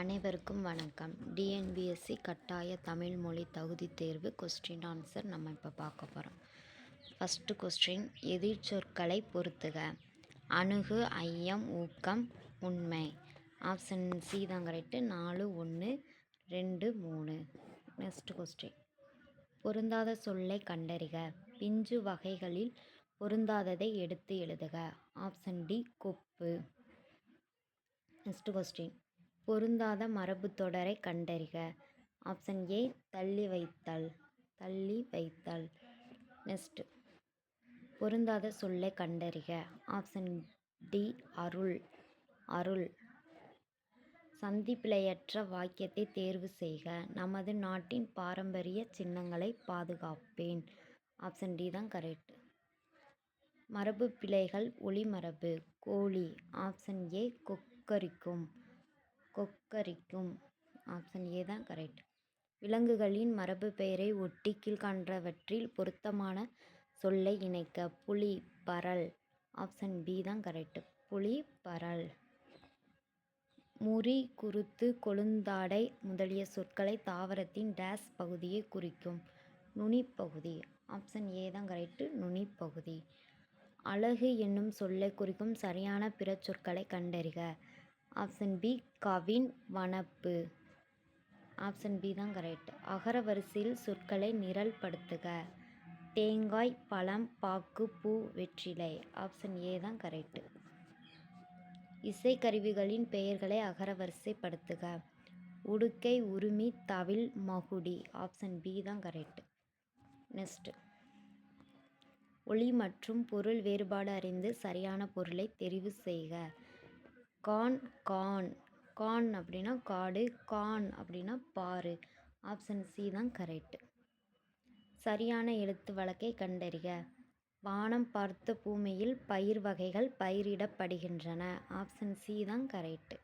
அனைவருக்கும் வணக்கம். டிஎன்பிஎஸ்சி கட்டாய தமிழ் மொழி தகுதி தேர்வு கொஸ்டின் ஆன்சர் நம்ம இப்போ பார்க்க போகிறோம் ஃபஸ்ட்டு கொஸ்டின் எதிர்ச்சொற்களை பொறுத்துக. அணுகு ஐயம் ஊக்கம் உண்மை. ஆப்ஷன் சி தான் கரெக்டு நாலு ஒன்று ரெண்டு மூணு. நெக்ஸ்ட் கொஸ்டின் பொருந்தாத சொல்லை கண்டறிக. பிஞ்சு வகைகளில் பொருந்தாததை எடுத்து எழுதுக. ஆப்ஷன் டி கொப்பு. நெக்ஸ்ட் கொஸ்டின் பொருந்தாத மரபுத் தொடரை கண்டறிக. ஆப்ஷன் ஏ தள்ளி வைத்தல். தள்ளி வைத்தல். நெக்ஸ்ட். பொருந்தாத சொல்லை கண்டறிக. ஆப்ஷன் டி அருள். அருள். சந்திப்பிழையற்ற வாக்கியத்தை தேர்வு செய்க. நமது நாட்டின் பாரம்பரிய சின்னங்களை பாதுகாப்பேன். ஆப்ஷன் டி தான் கரெக்ட். மரபு பிழைகள் ஒளிமரபு. கோழி. Option A கொக்கரிக்கும். கொக்கரிக்கும். ஆப்ஷன் ஏ தான் கரெக்ட் விலங்குகளின் மரபு பெயரை ஒட்டி கீழ்கண்டவற்றில் பொருத்தமான சொல்லை இணைக்க புலி பரல். ஆப்ஷன் பி தான் கரெக்ட் புலி பரல். முறி குருத்து கொழுந்தாடை முதலிய சொற்களை தாவரத்தின் டேஸ் பகுதியை குறிக்கும். நுனிப்பகுதி. ஆப்ஷன் ஏ தான் கரெக்டு நுனிப்பகுதி. அழகு என்னும் சொல்லை குறிக்கும் சரியான பிற சொற்களை கண்டறிக. ஆப்ஷன் பி கவின் வனப்பு. ஆப்ஷன் பி தான் கரெக்ட் அகர வரிசையில் சொற்களை நிரல்படுத்துக. தேங்காய் பழம் பாக்கு பூ வெற்றிலை. ஆப்ஷன் ஏ தான் கரெக்ட் இசைக்கருவிகளின் பெயர்களை அகரவரிசைப்படுத்துக உடுக்கை உருமி தவில் மகுடி. ஆப்ஷன் பி தான் கரெக்ட் நெக்ஸ்ட் ஒளி மற்றும் பொருள் வேறுபாடு அறிந்து சரியான பொருளை தெரிவு செய்க. கான் கான். கான் அப்படின்னா காடு கான் அப்படின்னா பாரு ஆப்ஷன் சி தான் கரெக்ட் சரியான எழுத்து வழக்கை கண்டறிக. வானம் பார்த்த பூமியில் பயிர் வகைகள் பயிரிடப்படுகின்றன. ஆப்ஷன் சி தான் கரெக்ட்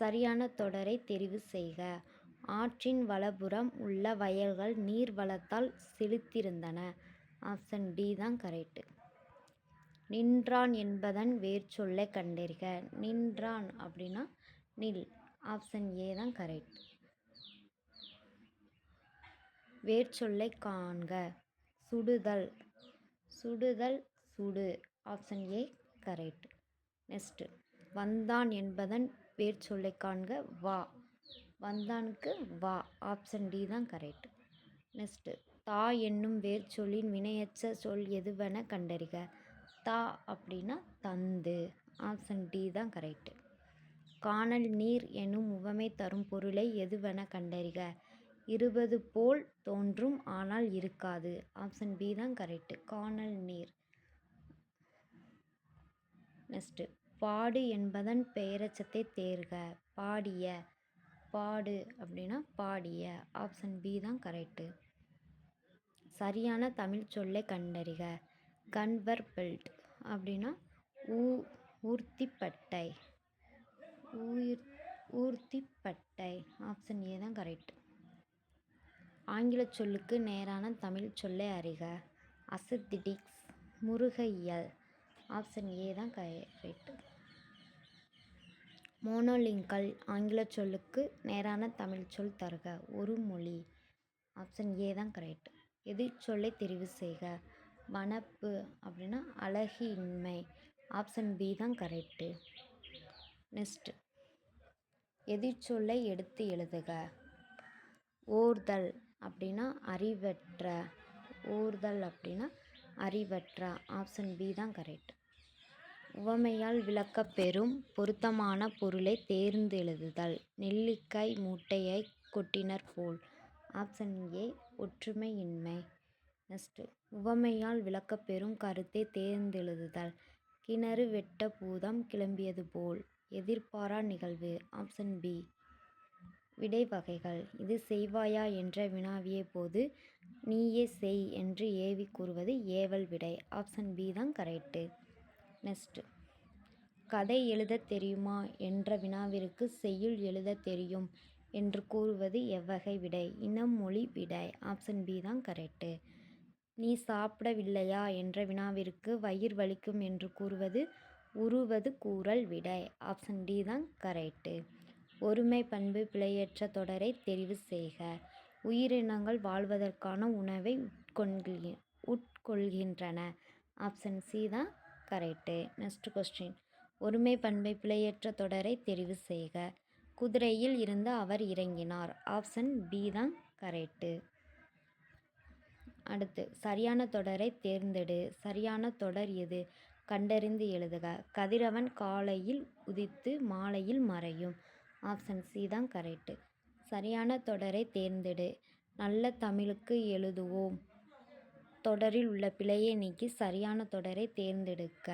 சரியான தொடரை தெரிவு செய்க. ஆற்றின் வலப்புறம் உள்ள வயல்கள் நீர் வளத்தால் செழித்திருந்தன. ஆப்ஷன் டி தான் கரெக்ட் நின்றான் என்பதன் வேர்ச்சொல்லை கண்டறிக. நின்றான் அப்படின்னா நில். ஆப்ஷன் ஏ தான் கரெக்ட் வேர்ச்சொல்லை காண்க. சுடுதல். சுடுதல் சுடு. ஆப்ஷன் ஏ கரெக்ட் நெக்ஸ்ட்டு வந்தான் என்பதன் வேர்ச்சொல்லை காண்க. வா. வந்தானுக்கு வா. ஆப்ஷன் டி தான் கரெக்ட் நெக்ஸ்ட்டு தா என்னும் வேர்ச்சொல்லின் வினையச்ச சொல் எதுவென கண்டறிக. தா அப்படின்னா தந்து. ஆப்ஷன் டி தான் கரெக்ட் காணல் நீர் எனும் உவமை தரும் பொருளை எதுவென கண்டறிக. இருபது போல் தோன்றும் ஆனால் இருக்காது. ஆப்ஷன் பி தான் கரெக்ட் காணல் நீர். நெக்ஸ்ட்டு. பாடு என்பதன் பெயரச்சத்தை தேர்க. பாடிய. பாடு அப்படின்னா பாடிய. ஆப்ஷன் பி தான் கரெக்டு சரியான தமிழ் சொல்லை கண்டறிக. கன்வர் பெல்ட் அப்படின்னா ஊ ஊர்த்திப்பட்டை. ஊர் ஊர்த்திப்பட்டை. ஆப்ஷன் ஏ தான் கரெக்ட் ஆங்கில சொல்லுக்கு நேரான தமிழ் சொல்லை அறிக. அசத்திடிக்ஸ் முருகையல். ஆப்ஷன் ஏ தான் கரெக்ட் மோனோலிங்கல் ஆங்கில சொல்லுக்கு நேரான தமிழ் சொல் தருக. ஒரு மொழி. ஆப்ஷன் ஏ தான் கரெக்ட் எதிர்ச்சொல்லை தெரிவு செய்க. வனப்பு அப்படின்னா அழகின்மை. ஆப்ஷன் பி தான் கரெக்டு நெக்ஸ்ட்டு எதிர்ச்சொல்லை எடுத்து எழுதுக. ஓர்தல் அப்படின்னா அறிவற்ற. ஓர்தல் அப்படின்னா அறிவற்ற. ஆப்ஷன் பி தான் கரெக்ட் உவமையால் விளக்கப்பெறும் பொருத்தமான பொருளை தேர்ந்து எழுதுதல். நெல்லிக்காய் மூட்டையை கொட்டினர் போல். Option A ஒற்றுமையின்மை. நெக்ஸ்ட்டு உவமையால் விளக்கப்பெறும் கருத்தை தேர்ந்தெழுதுதல். கிணறு வெட்ட பூதம் கிளம்பியது போல். எதிர்பாரா நிகழ்வு. Option B. விடை வகைகள் இது செய்வாயா என்ற வினாவிய போது நீயே செய் என்று ஏவி கூறுவது ஏவல் விடை. ஆப்ஷன் பி தான் கரெக்டு நெக்ஸ்ட்டு கதை எழுத தெரியுமா என்ற வினாவிற்கு செய்யுள் எழுத தெரியும் என்று கூறுவது எவ்வகை விடை. இனம் மொழி விடை. ஆப்ஷன் பி தான் கரெக்டு நீ சாப்பிடவில்லையா என்ற வினாவிற்கு வயிறு வலிக்கும் என்று கூறுவது உருவது கூறல் விடை. ஆப்ஷன் டி தான் கரெக்டு ஒருமை பண்பு பிழையற்ற தொடரை தெரிவு செய்க. உயிரினங்கள் வாழ்வதற்கான உணவை உட்கொள்கி உட்கொள்கின்றன. ஆப்ஷன் சி தான் கரெக்டு நெக்ஸ்ட் கொஸ்டின். ஒருமை பண்பை பிழையற்ற தொடரை தெரிவு செய்க. குதிரையில் இருந்து அவர் இறங்கினார். ஆப்ஷன் பி தான் கரெக்டு அடுத்து சரியான தொடரை தேர்ந்தெடு. சரியான தொடர் எது? கண்டறிந்து எழுதுக. கதிரவன் காலையில் உதித்து மாலையில் மறையும். ஆப்ஷன் சி தான் கரெக்டு சரியான தொடரை தேர்ந்தெடு. நல்ல தமிழுக்கு எழுதுவோம். தொடரில் உள்ள பிழையை நீக்கி சரியான தொடரை தேர்ந்தெடுக்க.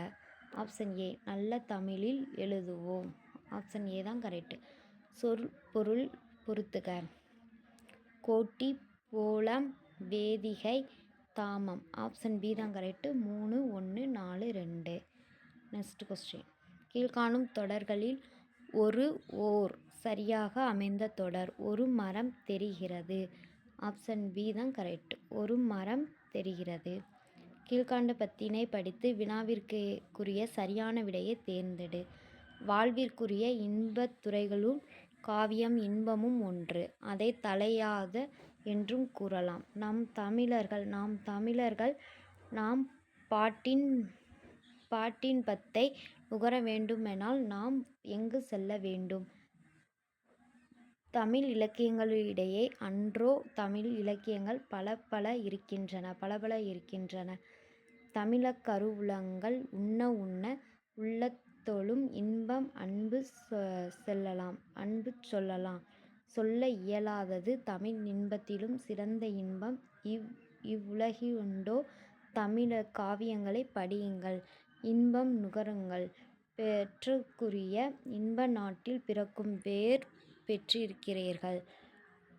ஆப்ஷன் ஏ நல்ல தமிழில் எழுதுவோம். ஆப்ஷன் ஏ தான் கரெக்டு சொல் பொருள் பொறுத்துக கோட்டி போலம் வேதிகை தாமம். ஆப்ஷன் பி தான் கரெக்டு மூணு ஒன்று நாலு ரெண்டு. நெக்ஸ்ட் கொஸ்டின் கீழ்காணும் தொடர்களில் ஒரு ஓர் சரியாக அமைந்த தொடர். ஒரு மரம் தெரிகிறது. ஆப்ஷன் பி தான் கரெக்ட் ஒரு மரம் தெரிகிறது. கீழ்காண்ட பத்தினை படித்து வினாவிற்குரிய சரியான விடையை தேர்ந்தெடு. வாழ்விற்குரிய இன்பத் துறைகளும் காவியம் இன்பமும் ஒன்று. அதை தலையாத என்றும் கூறலாம். நம் தமிழர்கள் நாம் தமிழர்கள் நாம் பாட்டின் பாட்டின்பத்தை நுகர வேண்டுமெனால் நாம் எங்கு செல்ல வேண்டும்? தமிழ் இலக்கியங்களிடையே அன்றோ தமிழ் இலக்கியங்கள் பல பல இருக்கின்றன பல பல இருக்கின்றன. தமிழக் கருவூலங்கள் உண்ண உண்ண உள்ளத்தொழும் இன்பம் அன்பு செல்லலாம் அன்பு சொல்லலாம். சொல்ல இயலாதது தமிழ் இன்பத்திலும் சிறந்த இன்பம். இவ் இவ்வுலகிலுண்டோ தமிழர் காவியங்களைப் படியுங்கள். இன்பம் நுகருங்கள். பெற்றுக்குரிய இன்ப நாட்டில் பிறக்கும் பேர் பெற்றிருக்கிறீர்கள்.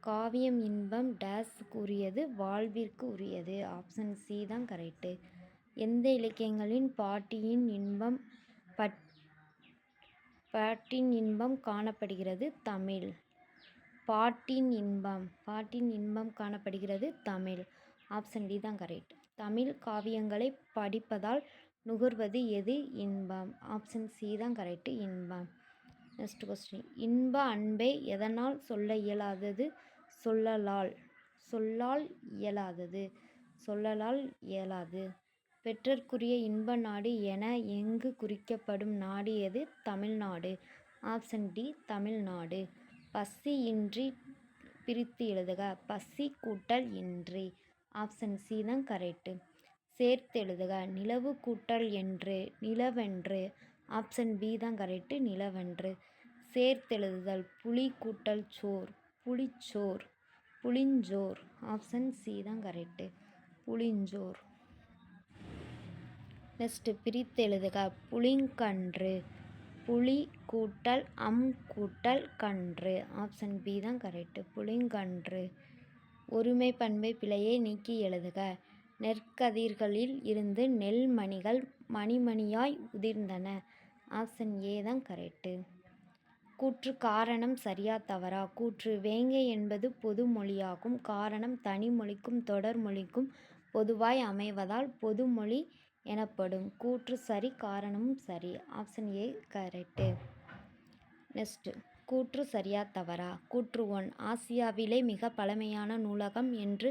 காவியம் இன்பம் டேஸுக்கு உரியது வாழ்விற்கு உரியது. ஆப்ஷன் சி தான் கரெக்டு எந்த இலக்கியங்களின் பாட்டியின் இன்பம் பட் பாட்டின் இன்பம் காணப்படுகிறது? தமிழ். பாட்டின் இன்பம். பாட்டின் இன்பம் காணப்படுகிறது தமிழ். ஆப்ஷன் டி தான் கரெக்ட் தமிழ் காவியங்களை படிப்பதால் நுகர்வது எது? இன்பம். ஆப்ஷன் சி தான் கரெக்டு இன்பம். நெக்ஸ்ட் கொஸ்டின் இன்ப அன்பை எதனால் சொல்ல இயலாதது? சொல்லலால். சொல்லால் இயலாதது. சொல்லலால் இயலாது. பெற்றற்குரிய இன்ப நாடு என எங்கு குறிக்கப்படும் நாடு எது? தமிழ்நாடு. Option D Tamil Nadu. பசியின்றி பிரித்து எழுதுக. பசி கூட்டல் இன்றி. ஆப்ஷன் சி தான் கரெக்டு சேர்த்து எழுதுக. நிலவு கூட்டல் என்று நிலவென்று. ஆப்ஷன் பி தான் கரெக்டு நிலவென்று. சேர்த்தெழுதுதல் புளி கூட்டல் சோர். புளிச்சோர் புளிஞ்சோர் ஆப்ஷன் சி தான் கரெக்டு புளிஞ்சோர் நெக்ஸ்ட்டு பிரித்தெழுதுக புளிங்கன்று புளி கூட்டல் அம் கூட்டல் கன்று. ஆப்ஷன் பி தான் கரெக்டு புளிங்கன்று ஒருமை பண்பை பிழையை நீக்கி எழுதுக. நெற்கதிர்களில் இருந்து நெல் மணிகள் மணிமணியாய் உதிர்ந்தன. ஆப்ஷன் ஏ தான் கரெக்டு கூற்று காரணம் சரியா தவறா? கூற்று வேங்கை என்பது பொது மொழியாகும். காரணம் தனி மொழிக்கும் தொடர் மொழிக்கும் பொதுவாய் அமைவதால் பொதுமொழி எனப்படும் கூற்று சரி காரணமும் சரி. ஆப்ஷன் ஏ கரெக்டு நெக்ஸ்ட்டு கூற்று சரியா தவறா? கூற்று ஒன் ஆசியாவிலே மிக பழமையான நூலகம் என்று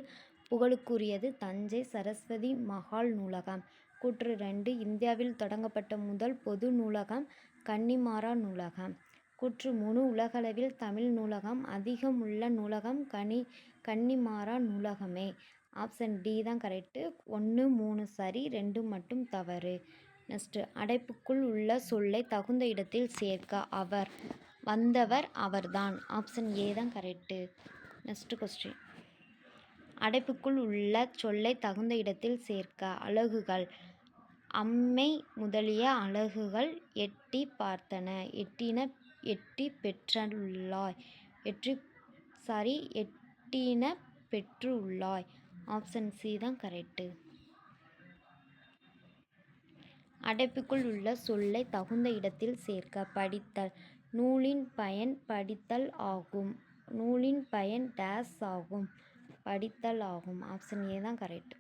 புகழுக்குரியது தஞ்சை சரஸ்வதி மகால் நூலகம். கூற்று ரெண்டு இந்தியாவில் தொடங்கப்பட்ட முதல் பொது நூலகம் கன்னிமாரா நூலகம். கூற்று மூணு உலகளவில் தமிழ் நூலகம் அதிகம் உள்ள நூலகம் கனி கன்னிமாரா நூலகமே. ஆப்ஷன் டி தான் கரெக்டு ஒன்று மூணு சரி ரெண்டு மட்டும் தவறு. நெக்ஸ்ட்டு அடைப்புக்குள் உள்ள சொல்லை தகுந்த இடத்தில் சேர்க்க அவர் வந்தவர் அவர்தான். ஆப்ஷன் ஏ தான் கரெக்டு நெக்ஸ்ட்டு கொஸ்டின் அடைப்புக்குள் உள்ள சொல்லை தகுந்த இடத்தில் சேர்க்க அழகுகள் அம்மை முதலிய அழகுகள் எட்டி பார்த்தன. எட்டின எட்டி பெற்றுள்ளாய் எட்டி சாரி எட்டின பெற்றுள்ளாய். ஆப்ஷன் சி தான் கரெக்டு அடைப்புக்குள் உள்ள சொல்லை தகுந்த இடத்தில் சேர்க்க படித்தல். நூலின் பயன் படித்தல் ஆகும். நூலின் பயன் டேஸ் ஆகும். படித்தல் ஆகும். ஆப்ஷன் ஏ தான் கரெக்ட்.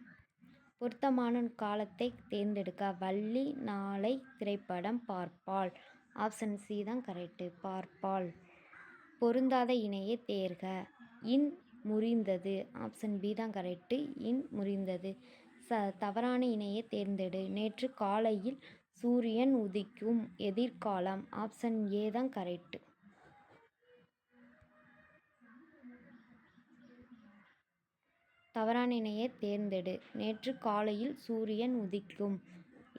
பொருத்தமான காலத்தை தேர்ந்தெடுக்க வள்ளி நாளை திரைப்படம் பார்ப்பாள். ஆப்ஷன் சி தான் கரெக்டு பார்ப்பாள். பொருந்தாத இணையை தேர்க. இன் முறிந்தது. ஆப்ஷன் பி தான் கரெக்டு இன் முறிந்தது. ச தவறான இணையை தேர்ந்தெடு. நேற்று காலையில் சூரியன் உதிக்கும் எதிர்காலம். ஆப்ஷன் ஏ தான் கரெக்டு தவறான இணையை தேர்ந்தெடு. நேற்று காலையில் சூரியன் உதிக்கும்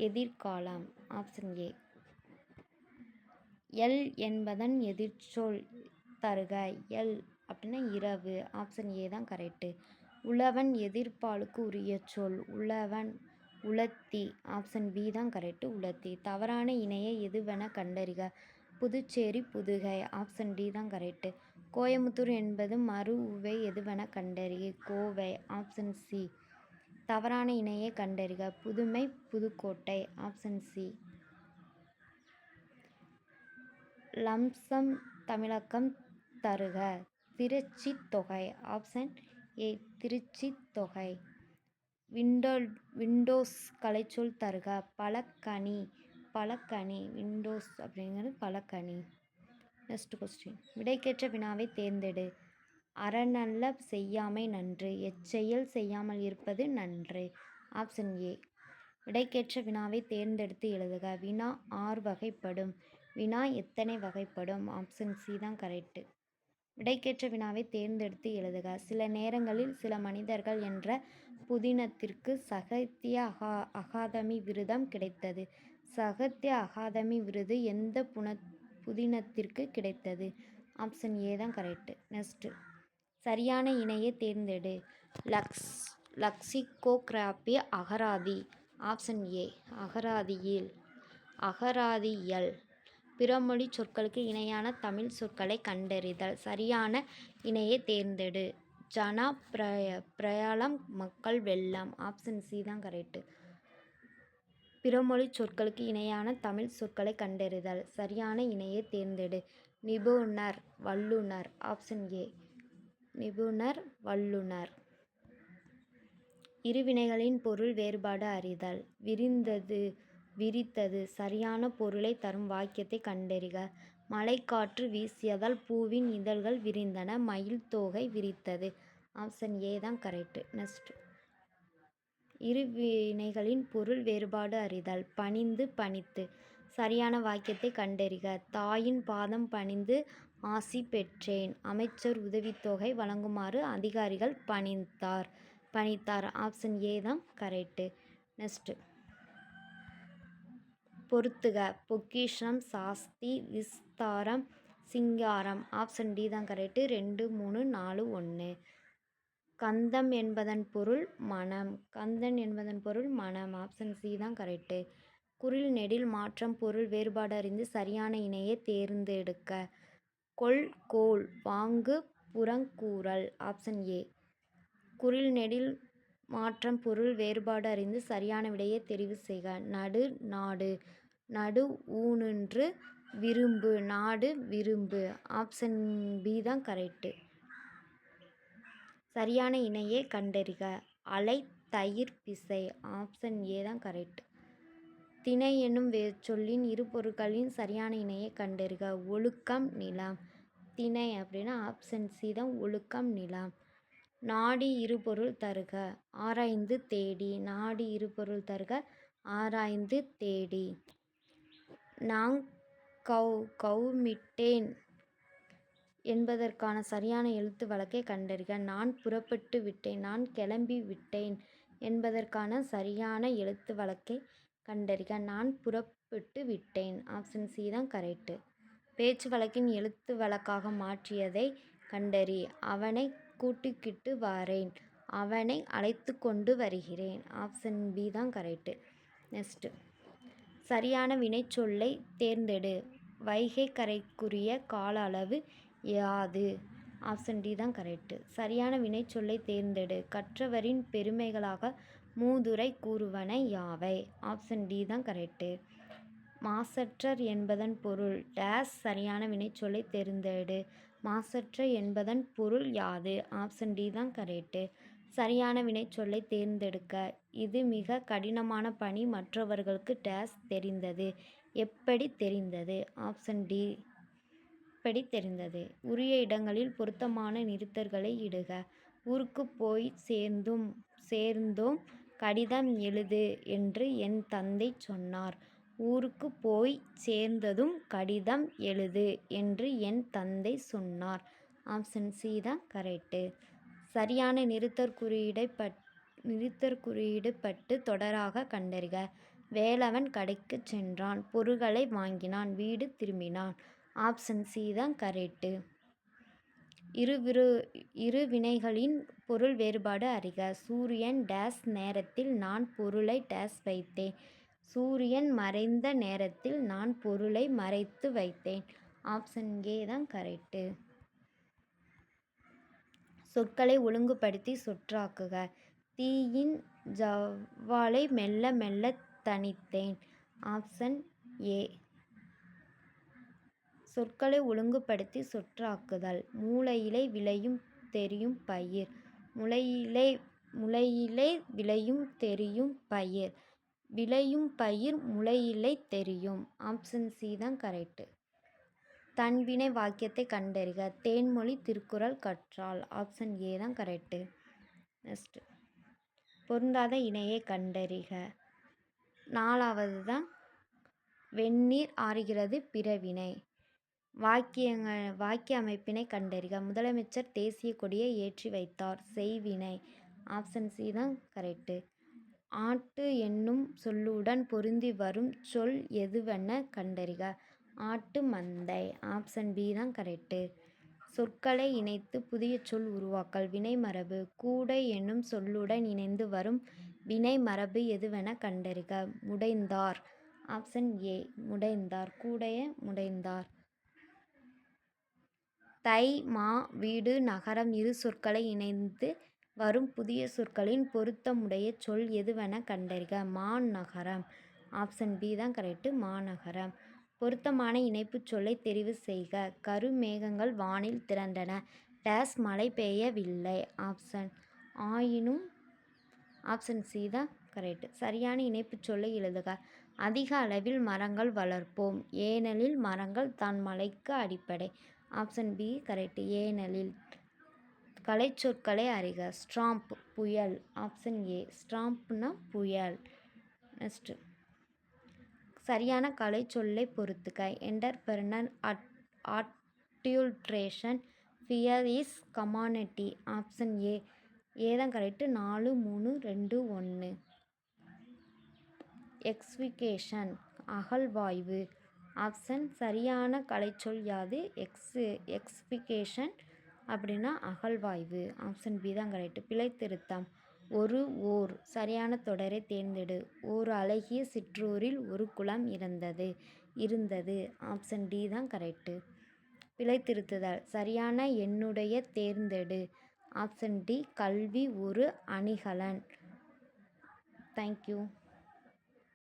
எதிர்காலம். ஆப்ஷன் ஏ எல் என்பதன் எதிர்ச்சொல் தருக. எல் அப்படின்னா இரவு ஆப்ஷன் ஏ தான் கரெக்டு உழவன் எதிர்ப்பாளுக்கு உரிய சொல் உழவன் உலத்தி ஆப்ஷன் பி தான் கரெக்டு உலத்தி தவறான இணையை எதுவென கண்டறிக. புதுச்சேரி புதுகை ஆப்ஷன் டி தான் கரெக்டு கோயமுத்தூர் என்பது மறு உவை எதுவென கண்டறிய கோவை ஆப்ஷன் சி தவறான இணையை கண்டறிக. புதுமை Pudukkottai option C lump sum தமிழக்கம் தருக. தொகை ஆப்ஷன் ஏ திருச்சி தொகை விண்டோ விண்டோஸ் கலைச்சொல் தருக. பழக்கனி பழக்கனி விண்டோஸ் அப்படிங்கிறது பழக்கணி. நெக்ஸ்ட் கொஸ்டின் விடைக்கேற்ற வினாவை தேர்ந்தெடு. அறநல்ல செய்யாமை நன்று எச்செயல் செய்யாமல் இருப்பது நன்று. Option A. விடைக்கேற்ற வினாவை தேர்ந்தெடுத்து எழுதுக. வினா ஆறு வகைப்படும். வினா எத்தனை வகைப்படும்? ஆப்ஷன் சி தான் கரெக்டு விடைக்கேற்ற வினாவை தேர்ந்தெடுத்து எழுதுக. சில நேரங்களில் சில மனிதர்கள் என்ற புதினத்திற்கு சகித்ய அகா அகாதமி விருதம் கிடைத்தது. சகித்ய அகாதமி விருது எந்த புன புதினத்திற்கு கிடைத்தது? ஆப்ஷன் ஏ தான் கரெக்டு நெக்ஸ்ட்டு சரியான இணையை தேர்ந்தெடு. லக்ஸ் லக்ஸிகோகிராபி அகராதி. ஆப்ஷன் ஏ அகராதியில். அகராதியல். பிறமொழி சொற்களுக்கு இணையான தமிழ் சொற்களை கண்டறிதல். சரியான இணையை தேர்ந்தெடு. ஜனா பிரய பிரயாளம் மக்கள் வெள்ளம். ஆப்ஷன் சி தான் கரெக்டு பிறமொழி சொற்களுக்கு இணையான தமிழ் சொற்களை கண்டறிதல். சரியான இணையை தேர்ந்தெடு. நிபுணர் வல்லுனர் ஆப்ஷன் ஏ நிபுணர் வல்லுனர் இருவினைகளின் பொருள் வேறுபாடு அறிதல். விரிந்தது. விரித்தது. சரியான பொருளை தரும் வாக்கியத்தை கண்டறிக. மழைக்காற்று வீசியதால் பூவின் இதழ்கள் விரிந்தன. மயில் தோகை விரித்தது. ஆப்ஷன் ஏ தான் கரெக்டு. நெக்ஸ்ட். இருவினைகளின் பொருள் வேறுபாடு அறிதல். பணிந்து பணித்து. சரியான வாக்கியத்தை கண்டறிக. தாயின் பாதம் பணிந்து ஆசி பெற்றேன். அமைச்சர் உதவித்தொகை வழங்குமாறு அதிகாரிகள் பணித்தார் பணித்தார். ஆப்ஷன் ஏ தான் கரெக்டு. நெக்ஸ்ட்டு பொறுத்துக. பொக்கிஷம் சாஸ்தி விஸ்தாரம் சிங்காரம். ஆப்ஷன் டி தான் கரெக்டு ரெண்டு மூணு நாலு ஒன்று கந்தம் என்பதன் பொருள் மனம். கந்தன் என்பதன் பொருள் மனம். ஆப்ஷன் சி தான் கரெக்டு குரில் நெடில் மாற்றம் பொருள் வேறுபாடு அறிந்து சரியான இணையை தேர்ந்தெடுக்க. கொள் கோல் வாங்கு புறங்கூறல். Option A. குரில் நெடில் மாற்றம் பொருள் வேறுபாடு அறிந்து சரியான விடையை தெரிவு செய்க. நடு நாடு. நடு ஊனுன்று விரும்பு நாடு விரும்பு. ஆப்ஷன் பி தான் கரெக்டு சரியான இணையை கண்டறிக. அலை தயிர் பிசை. ஆப்ஷன் ஏ தான் கரெக்ட் திணை என்னும் வே சொல்லின் இரு பொருட்களின் சரியான இணையை கண்டறிக. ஒழுக்கம் நிலம். திணை அப்படின்னா ஆப்ஷன் சி தான் ஒழுக்கம் நிலம். நாடி இருபொருள் தருக. ஆராய்ந்து தேடி. நாடி இருபொருள் தருக. ஆராய்ந்து தேடி. நாங் கௌ கௌமிட்டேன் என்பதற்கான சரியான எழுத்து வழக்கை கண்டறிக. நான் புறப்பட்டு விட்டேன் நான் கிளம்பி விட்டேன் என்பதற்கான சரியான எழுத்து வழக்கை கண்டறிக. நான் புறப்பட்டு விட்டேன். ஆப்ஷன் சி தான் கரெக்டு பேச்சு வழக்கின் எழுத்து வழக்காக மாற்றியதை கண்டறி. அவனை கூட்டிக்கிட்டு வாரேன். அவனை அழைத்து கொண்டு வருகிறேன். ஆப்ஷன் பி தான் கரெக்டு நெக்ஸ்ட்டு. சரியான வினைச்சொல்லை தேர்ந்தெடு. வைகை கரைக்குரிய கால அளவு யாது? ஆப்ஷன் டி தான் கரெக்டு சரியான வினைச்சொல்லை தேர்ந்தெடு. கற்றவரின் பெருமைகளாக மூதுரை கூறுவன யாவை? ஆப்ஷன் டி தான் கரெக்டு மாசற்றர் என்பதன் பொருள் டேஸ் சரியான வினைச்சொல்லை தேர்ந்தெடு. மாசற்ற என்பதன் பொருள் யாது? ஆப்ஷன் டி தான் கரெக்டு சரியான வினைச்சொல்லை தேர்ந்தெடுக்க. இது மிக கடினமான பணி மற்றவர்களுக்கு டேஸ் தெரிந்தது. எப்படி தெரிந்தது? ஆப்ஷன் டி எப்படி தெரிந்தது? உரிய இடங்களில் பொருத்தமான நிறுத்தர்களை இடுக. ஊருக்கு போய் சேர்ந்தும் சேர்ந்தோம் கடிதம் எழுது என்று என் தந்தை சொன்னார். ஊருக்கு போய் சேர்ந்ததும் கடிதம் எழுது என்று என் தந்தை சொன்னார். ஆப்ஷன் சி தான் கரெக்டு சரியான நிறுத்தற் குறியீடை பட் நிறுத்தற் குறியீடு பட்டு தொடராக கண்டறிக. வேலவன் கடைக்குச் சென்றான். பொருள்களை வாங்கினான். வீடு திரும்பினான். ஆப்ஷன் சி தான் கரெக்டு இருவிரு இரு வினைகளின் பொருள் வேறுபாடு அறிக. சூரியன் டேஸ் நேரத்தில் நான் பொருளை டேஸ் வைத்தேன். சூரியன் மறைந்த நேரத்தில் நான் பொருளை மறைத்து வைத்தேன். ஆப்ஷன் ஏ தான் கரெக்டு சொற்களை ஒழுங்குபடுத்தி சொற்றாக்குக. தீயின் ஜவ்வாலை மெல்ல மெல்லத் தணித்தேன். Option A. சொற்களை ஒழுங்குபடுத்தி சுற்றாக்குதல். மூளையிலே விளையும் தெரியும் பயிர். முளையிலே முளையிலே விளையும் தெரியும் பயிர். விளையும் பயிர் முளையிலே தெரியும். ஆப்ஷன் சி தான் கரெக்டு தன்வினை வாக்கியத்தை கண்டறிக. தேன்மொழி திருக்குறள் கற்றாள் ஆப்ஷன் ஏ தான் கரெக்டு நெக்ஸ்ட்டு பொருந்தாத இணையை கண்டறிக. நாலாவது தான் வெந்நீர் ஆறுகிறது பிறவினை வாக்கியங்கள் வாக்கிய அமைப்பினை கண்டறிக. முதலமைச்சர் தேசிய கொடியை ஏற்றி வைத்தார். செய்வினை. ஆப்ஷன் சி தான் கரெக்டு ஆட்டு என்னும் சொல்லுடன் பொருந்தி வரும் சொல் எதுவென கண்டறிக. ஆட்டு மந்தை ஆப்ஷன் பி தான் கரெக்டு சொற்களை இணைத்து புதிய சொல் உருவாக்கல் வினைமரபு கூடை என்னும் சொல்லுடன் இணைந்து வரும் வினைமரபு எதுவென கண்டறிக. முடைந்தார் ஆப்ஷன் ஏ முடைந்தார் கூடைய முடைந்தார் தை மா வீடு நகரம் இரு சொற்களை இணைந்து வரும் புதிய சொற்களின் பொருத்தமுடைய சொல் எதுவென கண்டறிக. மாநகரம் ஆப்ஷன் பி தான் கரெக்டு மாநகரம் பொருத்தமான இணைப்புச் சொல்லை தெரிவு செய்க. கருமேகங்கள் வானில் திரண்டன டேஸ் மழை பெய்யவில்லை. ஆப்ஷன் ஆயினும் ஆப்ஷன் சி தான் கரெக்டு. சரியான இணைப்புச் சொல்லை எழுதுக. அதிக அளவில் மரங்கள் வளர்ப்போம். ஏனெனில் மரங்கள் தான் மலைக்கு அடிப்படை. Option B correct. ஏனெனில் கலைச்சொற்களை அறிக. ஸ்டாம்ப் புயல். ஆப்ஷன் ஏ ஸ்டாம்ப்னா புயல். நெக்ஸ்ட்டு. சரியான கலைச்சொல்லை பொறுத்துக. Entrepreneur at adulteration fear is commodity option A ஏதான் கரெக்டு நாலு மூணு ரெண்டு ஒன்று எக்ஸ்விகேஷன் அகழ்வாய்வு. ஆப்ஷன் சரியான கலைச்சொல் யாது? எக்ஸு எக்ஸ்பிகேஷன் அப்படின்னா அகழ்வாய்வு. ஆப்ஷன் பி தான் கரெக்டு பிழை திருத்தம் ஒரு ஓர் சரியான தொடரை தேர்ந்தெடு. ஓர் அழகிய சிற்றூரில் ஒரு குளம் இருந்தது. இருந்தது. ஆப்ஷன் டி தான் கரெக்டு பிழை திருத்துதல் சரியான என்னுடைய தேர்ந்தெடு. ஆப்ஷன் டி கல்வி ஒரு அணிகலன். தேங்க்யூ.